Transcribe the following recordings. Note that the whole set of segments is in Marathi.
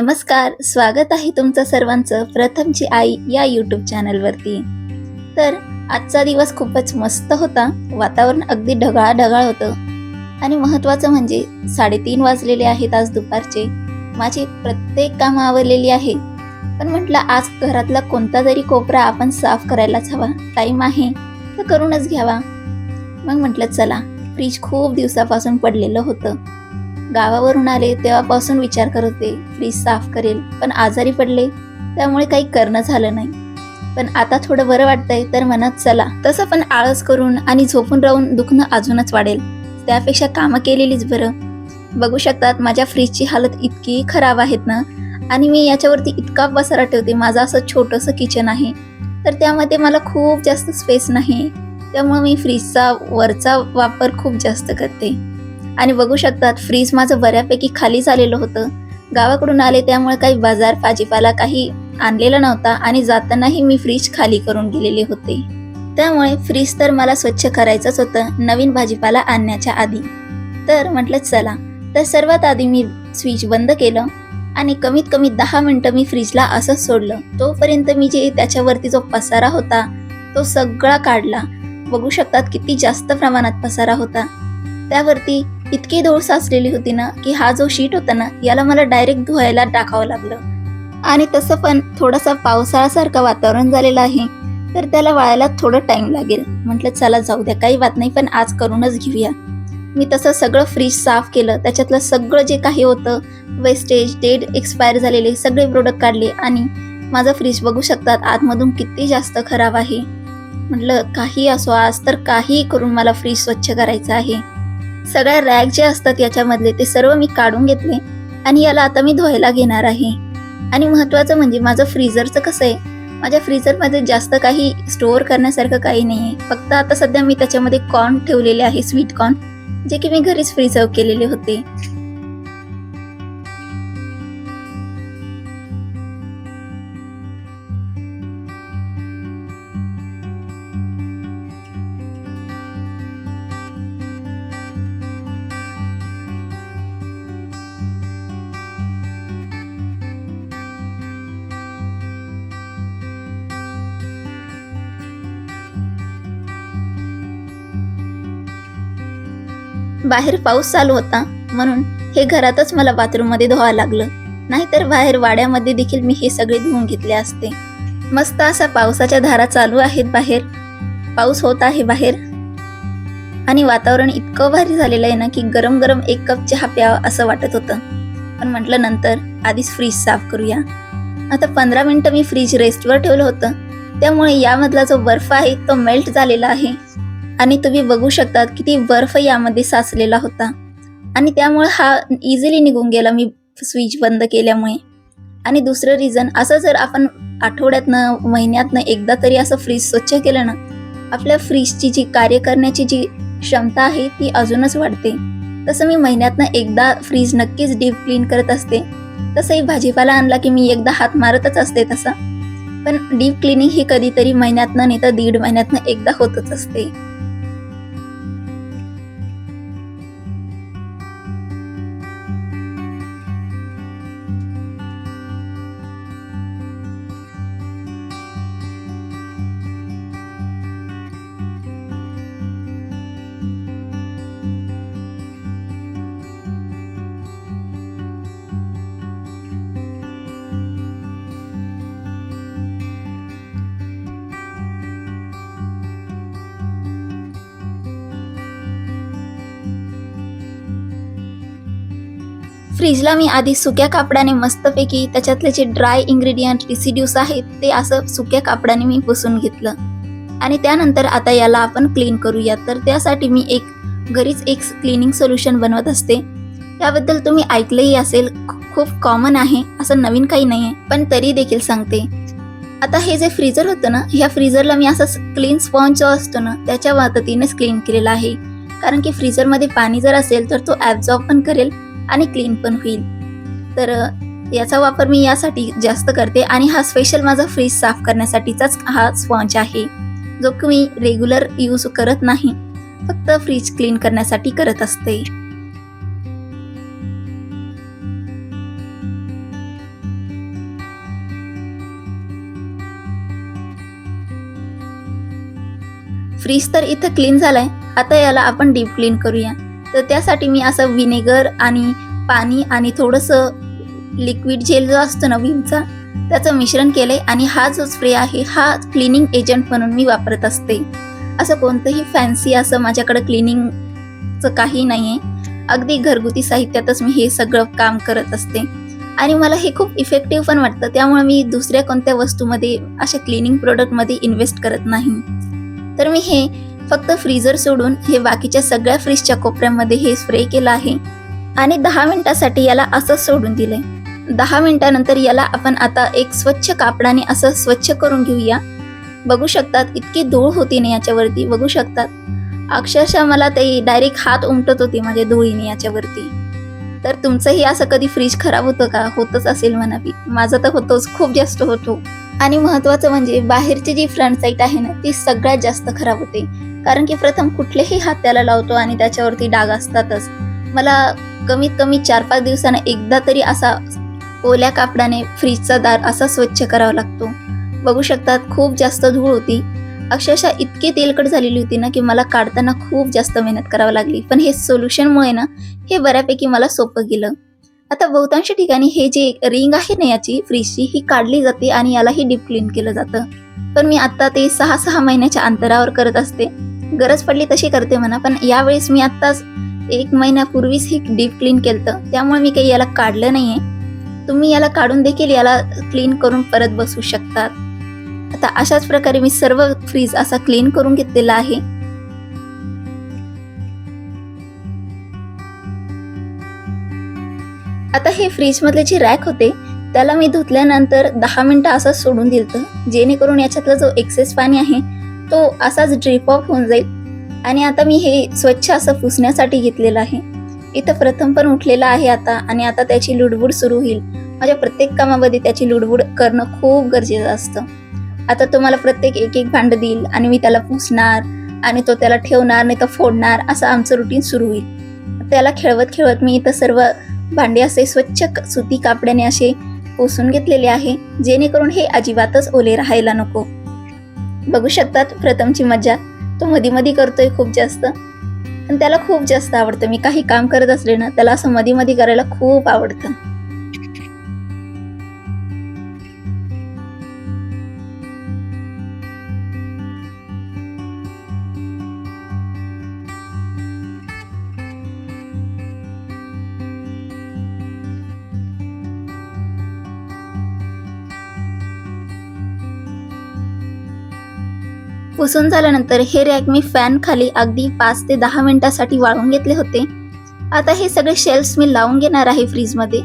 नमस्कार स्वागत आहे तुमचं सर्वांचं प्रथमची आई या यूट्यूब चॅनलवरती तर आजचा दिवस खूपच मस्त होता. वातावरण अगदी ढगाळ ढगाळ होतं. आणि महत्त्वाचं म्हणजे साडेतीन वाजलेले आहेत आज दुपारचे. माझी प्रत्येक कामं आवरलेली आहे. पण म्हटलं आज घरातला कोणता तरी कोपरा आपण साफ करायलाच हवा. टाईम आहे तर करूनच घ्यावा. मग म्हटलं चला फ्रीज खूप दिवसापासून पडलेलं होतं. गावावरून आले तेव्हापासून विचार करत होते फ्रीज साफ करेल. पण आजारी पडले त्यामुळे काही करणं झालं नाही. पण आता थोडं बरं वाटतंय तर मनात चला. तसं पण आळस करून आणि झोपून राहून दुखणं अजूनच वाढेल. त्यापेक्षा कामं केलेलीच बरं. बघू शकतात माझ्या फ्रीजची हालत इतकी खराब आहेत ना आणि मी याच्यावरती इतका पसारा ठेवते माझं असं छोटंसं किचन आहे तर त्यामध्ये मला खूप जास्त स्पेस नाही. त्यामुळे मी फ्रीजचा वरचा वापर खूप जास्त करते. आणि बघू शकतात फ्रीज माझं बऱ्यापैकी खाली झालेलं होतं. गावाकडून आले त्यामुळे काही बाजार भाजीपाला काही आणलेला नव्हता आणि जातानाही मी फ्रीज खाली करून गेलेले होते. त्यामुळे फ्रीज तर मला स्वच्छ करायचंच होतं नवीन भाजीपाला आणण्याच्या आधी. तर म्हटलं चला. तर सर्वात आधी मी स्विच बंद केलं आणि कमीत कमी दहा मिनटं मी फ्रीजला असंच सोडलं. तोपर्यंत मी जे त्याच्यावरती जो पसारा होता तो सगळा काढला. बघू शकतात किती जास्त प्रमाणात पसारा होता. त्यावरती इतकी धूळ साचलेली होती ना की हा जो शीट होता ना याला मला डायरेक्ट धुवायला टाकावं लागलं. आणि तसं पण थोडासा पावसाळ्यासारखं वातावरण झालेलं आहे तर त्याला वाळायला थोडं टाइम लागेल. म्हटलं चला जाऊ द्या काही बात नाही पण आज करूनच घेऊया. मी तसं सगळं फ्रीज साफ केलं. त्याच्यातलं सगळं जे काही होतं वेस्टेज डेड एक्सपायर झालेले सगळे प्रोडक्ट काढले आणि माझा फ्रीज बघू शकतात आतमधून किती जास्त खराब आहे. म्हटलं काही असो आज तर काही करून मला फ्रीज स्वच्छ करायचं आहे. सगळ्या रॅक जे असतात याच्यामधले ते सर्व मी काढून घेतले आणि याला आता मी धुवायला घेणार आहे. आणि महत्वाचं म्हणजे माझं फ्रीजरचं कसं आहे? माझ्या फ्रीजरमध्ये जास्त काही स्टोअर करण्यासारखं काही नाही आहे. फक्त आता सध्या मी त्याच्यामध्ये कॉर्न ठेवलेले आहे स्वीट कॉर्न जे की मी घरीच फ्रीजर्व केलेले होते. बाहेर पाऊस चालू होता. म्हणून हे घरातच मला बाथरूममध्ये धुवा लागलं. नाहीतर बाहेर वाड्यामध्ये देखील मी हे सगळे धुवून घेतले असते. मस्त असा पावसाच्या धारा चालू आहेत बाहेर. पाऊस होत आहे बाहेर. आणि वातावरण इतकं भारी झालेलं आहे ना की गरम गरम एक कप चहा प्यावा असं वाटत होतं. पण म्हटलं नंतर आधीच फ्रीज साफ करूया. आता पंधरा मिनटं मी फ्रीज रेस्टवर ठेवलं होतं. त्यामुळे यामधला जो बर्फ आहे तो मेल्ट झालेला आहे. आणि तुम्ही बघू शकतात किती बर्फ यामध्ये साचलेला होता. आणि त्यामुळे हा इझिली निघून गेला मी स्विच बंद केल्यामुळे. आणि दुसरं रिझन असं जर आपण आठवड्यातनं महिन्यातनं एकदा तरी असं फ्रीज स्वच्छ केलं ना आपल्या फ्रीजची जी कार्य करण्याची जी क्षमता आहे ती अजूनच वाढते. तसं मी महिन्यातनं एकदा फ्रीज नक्कीच डीप क्लीन करत असते. तसंही भाजीपाला आणला की मी एकदा हात मारतच असते तसा. पण डीप क्लिनिंग ही कधीतरी महिन्यातनं नाही तर दीड महिन्यातनं एकदा होतच असते. फ्रीजला मी आधी सुक्या कापडाने मस्तपैकी त्याच्यातले जे ड्राय इंग्रेडियंट रिसिड्यूस आहेत ते असं सुक्या कापडाने मी पुसून घेतलं. आणि त्यानंतर आता याला आपण क्लीन करूया. तर त्यासाठी मी एक घरीच एक क्लिनिंग सोल्युशन बनवत असते. त्याबद्दल तुम्ही ऐकलंही असेल खूप कॉमन आहे असं नवीन काही नाही आहे पण तरी देखील सांगते. आता हे जे फ्रीजर होतं ना ह्या फ्रीजरला मी असं क्लीन स्पॉन्ज जो असतो ना त्याच्या मदतीनेच क्लीन केलेला आहे. कारण की फ्रीजरमध्ये पाणी जर असेल तर तो ॲब्झॉर्ब पण करेल. आणि क्लीन पण होईल. तर याचा वापर मी यासाठी जास्त करते आणि हा स्पेशल माझा फ्रीज साफ करण्यासाठीचाच हा स्पॉन्ज आहे. जो की मी रेग्युलर यूज करत नाही. फक्त फ्रीज क्लीन करण्यासाठी करत असते. फ्रीज तर इथं क्लीन झालाय. आता याला आपण डीप क्लीन करूया. तर त्यासाठी मी असं विनेगर आणि पाणी आणि थोडंसं लिक्विड जेल जो असतो ना विमचा त्याचं मिश्रण केलंय आणि हा जो स्प्रे आहे हा क्लिनिंग एजंट म्हणून मी वापरत असते. असं कोणतंही फॅन्सी असं माझ्याकडे क्लिनिंगचं काही नाही आहे अगदी घरगुती साहित्यातच मी हे सगळं काम करत असते. आणि मला हे खूप इफेक्टिव्ह पण वाटतं त्यामुळे मी दुसऱ्या कोणत्या वस्तूमध्ये अशा क्लिनिंग प्रोडक्टमध्ये इन्व्हेस्ट करत नाही. तर मी हे फक्त फ्रीजर सोडून हे बाकीच्या सगळ्या फ्रीजच्या कोपऱ्यामध्ये हे स्प्रे केलं आहे. आणि दहा मिनिटासाठी याला असंच सोडून दिलंय. दहा मिनिटानंतर याला आपण आता एक स्वच्छ कापडाने असं स्वच्छ करून घेऊया. बघू शकतात इतकी धूळ होती ना याच्यावरती बघू शकतात. अक्षरशः मला ते डायरेक्ट हात उमटत होते माझ्या धुळीने याच्यावरती. तर तुमचंही असं कधी फ्रीज खराब होतं का? होतच असेल म्हणावी माझं तर होतोच खूप जास्त होतो. आणि महत्वाचं म्हणजे बाहेरची जी फ्रंट साईट आहे ना ती सगळ्यात जास्त खराब होते. कारण की प्रथम कुठलेही हात त्याला लावतो आणि त्याच्यावरती डाग असतातच. मला कमीत कमी चार पाच दिवसांना एकदा तरी असा ओल्या कापडाने फ्रीजचा दार असा स्वच्छ करावा लागतो. बघू शकतात खूप जास्त धूळ होती. अक्षरशः इतकी तेलकट झालेली होती ना की मला काढताना खूप जास्त मेहनत करावी लागली. पण हे सोल्युशनमुळे ना हे बऱ्यापैकी मला सोपं गेलं. आता बहुतांश ठिकाणी हे जे रिंग आहे ना याची फ्रीजची ही काढली जाते आणि यालाही डीप क्लीन केलं जातं. पण मी आता ते सहा सहा महिन्याच्या अंतरावर करत असते. गरज पडली तशी करते म्हणा पण यावेळेस मी आत्ताच एक महिन्यापूर्वीच हे डीप क्लीन केलं त्यामुळे मी काही याला काढलं नाहीये. तुम्ही याला काढून देखील याला क्लीन करून परत बसू शकतात. आता अशाच प्रकारे मी सर्व फ्रीज असा क्लीन करून घेतलेला आहे. आता हे फ्रीज मधले जे रॅक होते त्याला मी धुतल्यानंतर दहा मिनिटं असंच सोडून दिलं जेणेकरून याच्यातला जो एक्सेस पाणी आहे तो असाच ड्रिप ऑफ होऊन जाईल. आणि आता मी हे स्वच्छ असं पुसण्यासाठी घेतलेलं आहे. इथं प्रथम पण उठलेला आहे आता आणि आता त्याची लुडबुड सुरू होईल. माझ्या प्रत्येक कामामध्ये त्याची लुडबुड करणं खूप गरजेचं असतं. आता तो मला प्रत्येक एक एक भांड देईल आणि मी त्याला पुसणार आणि तो त्याला ठेवणार नाही तर फोडणार असं आमचं रुटीन सुरू होईल. त्याला खेळवत खेळवत मी इथं सर्व भांडे असे स्वच्छ सुती कापड्याने असे पुसून घेतलेले आहे जेणेकरून हे अजिबातच ओले राहायला नको. बघू शकतात प्रथमची मज्जा. तो मधी मधी करतोय खूप जास्त. आणि त्याला खूप जास्त आवडतं. मी काही काम करत असले ना त्याला असं मधी मधी करायला खूप आवडतं. पुसून झाल्यानंतर हे रॅक मी फॅन खाली अगदी पाच ते दहा मिनिटासाठी वाळून घेतले होते. आता हे सगळे शेल्फ्स मी लावून घेणार आहे फ्रीजमध्ये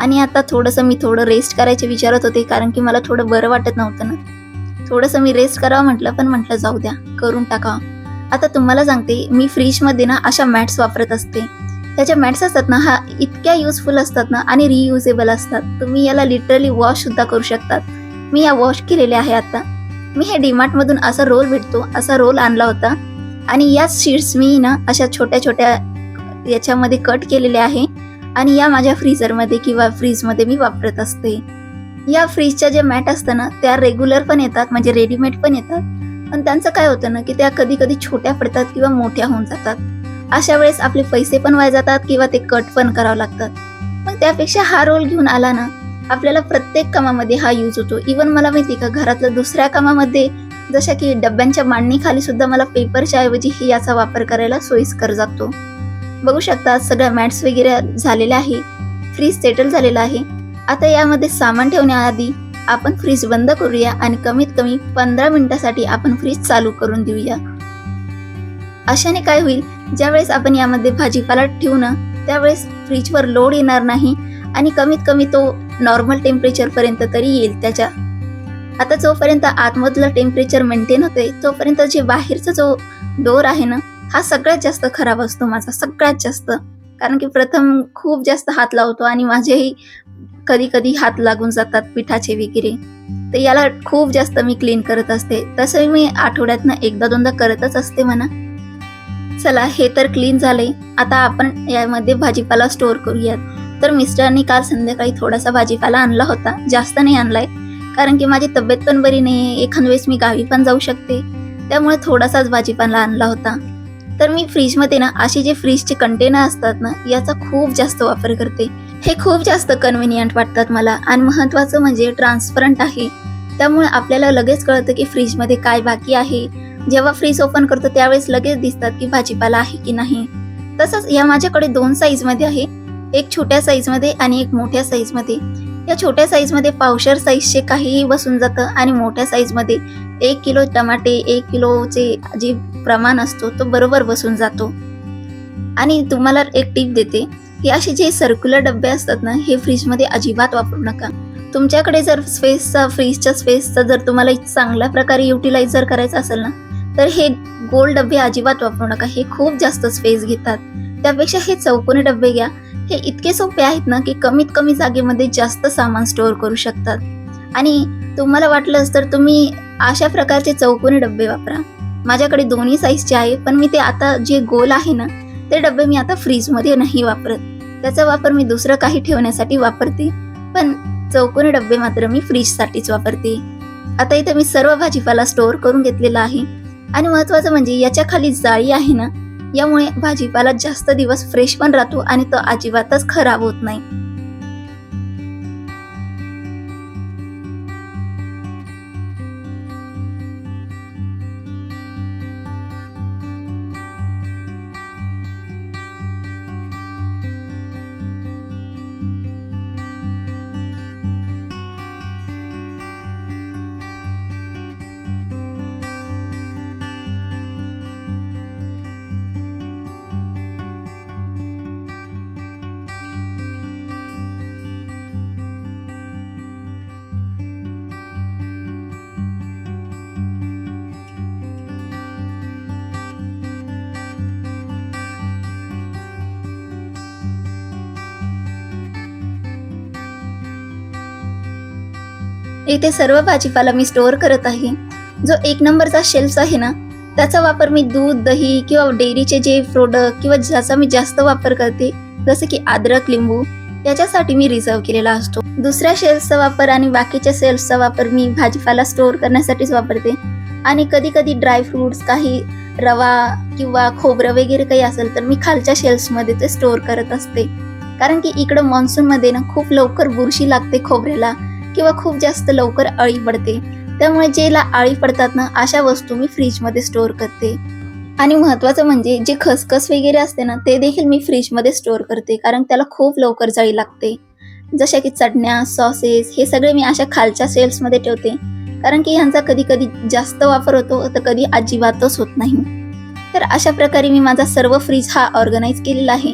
आणि आता थोडंसं मी थोडं रेस्ट करायचे विचारत होते कारण की मला थोडं बरं वाटत नव्हतं ना. थोडंसं मी रेस्ट करावं म्हटलं पण म्हटलं जाऊ द्या करून टाकावं. आता तुम्हाला सांगते मी फ्रीजमध्ये ना अशा मॅट्स वापरत असते. त्याच्या मॅट्स असतात ना हा इतक्या युजफुल असतात ना आणि रियुजेबल असतात. तुम्ही याला लिटरली वॉश सुद्धा करू शकतात. मी या वॉश केलेल्या आहे आता. मी हे डीमार्ट मधून असा रोल भेटतो असा रोल आणला होता. आणि याच शीट्स मी ना अशा छोट्या छोट्या याच्यामध्ये कट केलेले आहे. आणि या माझ्या फ्रीजरमध्ये किंवा फ्रीजमध्ये मी वापरत असते. या फ्रीजच्या ज्या मॅट असतात ना त्या रेग्युलर पण येतात म्हणजे रेडीमेड पण येतात. पण त्यांचं काय होतं ना की त्या कधी कधी छोट्या पडतात किंवा मोठ्या होऊन जातात. अशा वेळेस आपले पैसे पण वाया जातात किंवा ते कट पण करावं लागतात. मग त्यापेक्षा हा रोल घेऊन आला ना आपल्याला प्रत्येक कामामध्ये हा यूज होतो. इवन मला माहिती का घरातल्या दुसऱ्या कामामध्ये जशा की डब्यांच्या मांडणीखाली सुद्धा मला पेपरच्या ऐवजी ही याचा वापर करायला सोयीस्कर जातो. बघू शकता सगळ्या मॅट्स वगैरे झालेल्या आहे फ्रीज सेटल झालेला आहे. आता यामध्ये सामान ठेवण्याआधी आपण फ्रीज बंद करूया आणि कमीत कमी पंधरा मिनिटासाठी आपण फ्रीज चालू करून देऊया. अशाने काय होईल? ज्यावेळेस आपण यामध्ये भाजीपाला ठेवू ना त्यावेळेस फ्रीजवर लोड येणार नाही आणि कमीत कमी तो नॉर्मल टेम्परेचर पर्यंत तरी येईल त्याच्या. आता जोपर्यंत आतमधलं टेम्परेचर मेंटेन होते तोपर्यंत जे बाहेरचा जो डोर आहे ना हा सगळ्यात जास्त खराब असतो माझा सगळ्यात जास्त. कारण की प्रथम खूप जास्त हात लावतो आणि माझेही कधी कधी हात लागून जातात पिठाचे वगैरे. तर याला खूप जास्त मी क्लीन करत असते. तसंही मी आठवड्यातनं एकदा दोनदा करतच असते म्हणा. चला हे तर क्लीन झाले आता आपण यामध्ये भाजीपाला स्टोअर करूयात. तर मिस्टरांनी काल संध्याकाळी थोडासा भाजीपाला आणला होता. जास्त नाही आणलाय कारण की माझी तब्येत पण बरी नाही एखाद वेळेस मी गावी पण जाऊ शकते. त्यामुळे थोडासाच भाजीपाला आणला होता. तर मी फ्रीजमध्ये ना असे जे फ्रीजचे कंटेनर असतात ना याचा खूप जास्त वापर करते. हे खूप जास्त कन्व्हिनियंट वाटतात मला. आणि महत्त्वाचं म्हणजे ट्रान्सपरंट आहे. त्यामुळे आपल्याला लगेच कळतं की फ्रीजमध्ये काय बाकी आहे. जेव्हा फ्रीज ओपन करतो त्यावेळेस लगेच दिसतात की भाजीपाला आहे की नाही. तसंच या माझ्याकडे दोन साईजमध्ये आहे. एक छोट्या साईजमध्ये आणि एक मोठ्या साईजमध्ये या छोट्या साईजमध्ये पावशर साईजचे काहीही बसून जातं आणि मोठ्या साईजमध्ये एक किलो टमाटे एक किलोचे जे प्रमाण असतो तो बरोबर बसून जातो. आणि तुम्हाला एक टीप देते की असे जे सर्क्युलर डबे असतात ना हे फ्रीजमध्ये अजिबात वापरू नका. तुमच्याकडे जर स्पेसचा फ्रीजच्या स्पेसचा जर तुम्हाला चांगल्या प्रकारे युटिलाइज जर करायचं असेल ना तर हे गोल डबे अजिबात वापरू नका. हे खूप जास्त स्पेस घेतात. त्यापेक्षा हे चौकोनी डबे घ्या. हे इतके सोपे आहेत ना की कमीत कमी जागेमध्ये जास्त सामान स्टोअर करू शकतात. आणि तुम्हाला वाटलंच तर तुम्ही अशा प्रकारचे चौकोनी डबे वापरा. माझ्याकडे दोन्ही साईजचे आहे पण मी ते आता जे गोल आहे ना ते डबे मी आता फ्रीजमध्ये नाही वापरत. त्याचा वापर मी दुसरं काही ठेवण्यासाठी वापरते पण चौकोनी डबे मात्र मी फ्रीजसाठीच वापरते. आता इथे मी सर्व भाजीपाला स्टोअर करून घेतलेला आहे. आणि महत्वाचं म्हणजे याच्या खाली जाळी आहे ना यामुळे भाजीपाला जास्त दिवस फ्रेश पण राहतो आणि तो अजिबातच खराब होत नाही. इथे सर्व भाजीपाला मी स्टोअर करत आहे. जो एक नंबरचा शेल्फ आहे ना त्याचा वापर मी दूध दही किंवा डेअरीचे जे प्रोडक्ट किंवा ज्याचा मी जास्त वापर करते जसं की अद्रक लिंबू याच्यासाठी मी रिझर्व केलेला असतो. दुसऱ्या शेल्फचा वापर आणि बाकीच्या शेल्फचा वापर मी भाजीपाला स्टोअर करण्यासाठीच वापरते. आणि कधी कधी ड्रायफ्रुट्स काही रवा किंवा खोबरं वगैरे काही असेल तर मी खालच्या शेल्फ्समध्ये ते स्टोअर करत असते. कारण की इकडं मान्सूनमध्ये ना खूप लवकर बुरशी लागते खोबऱ्याला. किंवा खूप जास्त लवकर अळी पडते. त्यामुळे जेला आळी पडतात ना अशा वस्तू मी फ्रीजमध्ये स्टोअर करते. आणि महत्त्वाचं म्हणजे जे खसखस वगैरे असते ना ते देखील मी फ्रीजमध्ये स्टोअर करते कारण त्याला खूप लवकर जाळी लागते. जशा की चटण्या सॉसेस हे सगळे मी अशा खालच्या सेल्समध्ये ठेवते. कारण की ह्यांचा कधी कधी जास्त वापर होतो तर कधी अजिबातच होत नाही. तर अशा प्रकारे मी माझा सर्व फ्रीज हा ऑर्गनाईज केलेला आहे.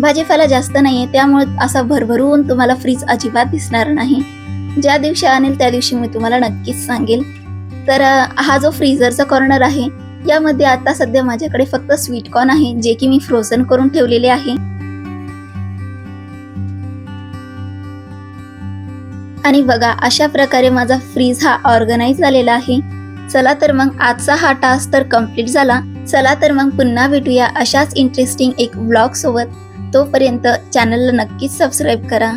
भाजीपाला जास्त नाही आहे त्यामुळे असा भरभरून तुम्हाला फ्रीज अजिबात दिसणार नाही. ज्या दिवशी आणेल त्या दिवशी मी तुम्हाला नक्कीच सांगेल. तर हा जो फ्रीझरचा कॉर्नर आहे यामध्ये आता सध्या माझ्याकडे फक्त स्वीट कॉर्न आहे जे की मी फ्रोझन करून ठेवलेले आहे. आणि बघा अशा प्रकारे माझा फ्रीज हा ऑर्गनाइज झालेला आहे. चला तर मग आजचा हा टास्क तर कंप्लीट झाला. चला तर मग पुन्हा भेटूया अशाच इंटरेस्टिंग एक ब्लॉग सोबत. तोपर्यंत चॅनलला नक्कीच सबस्क्राईब करा.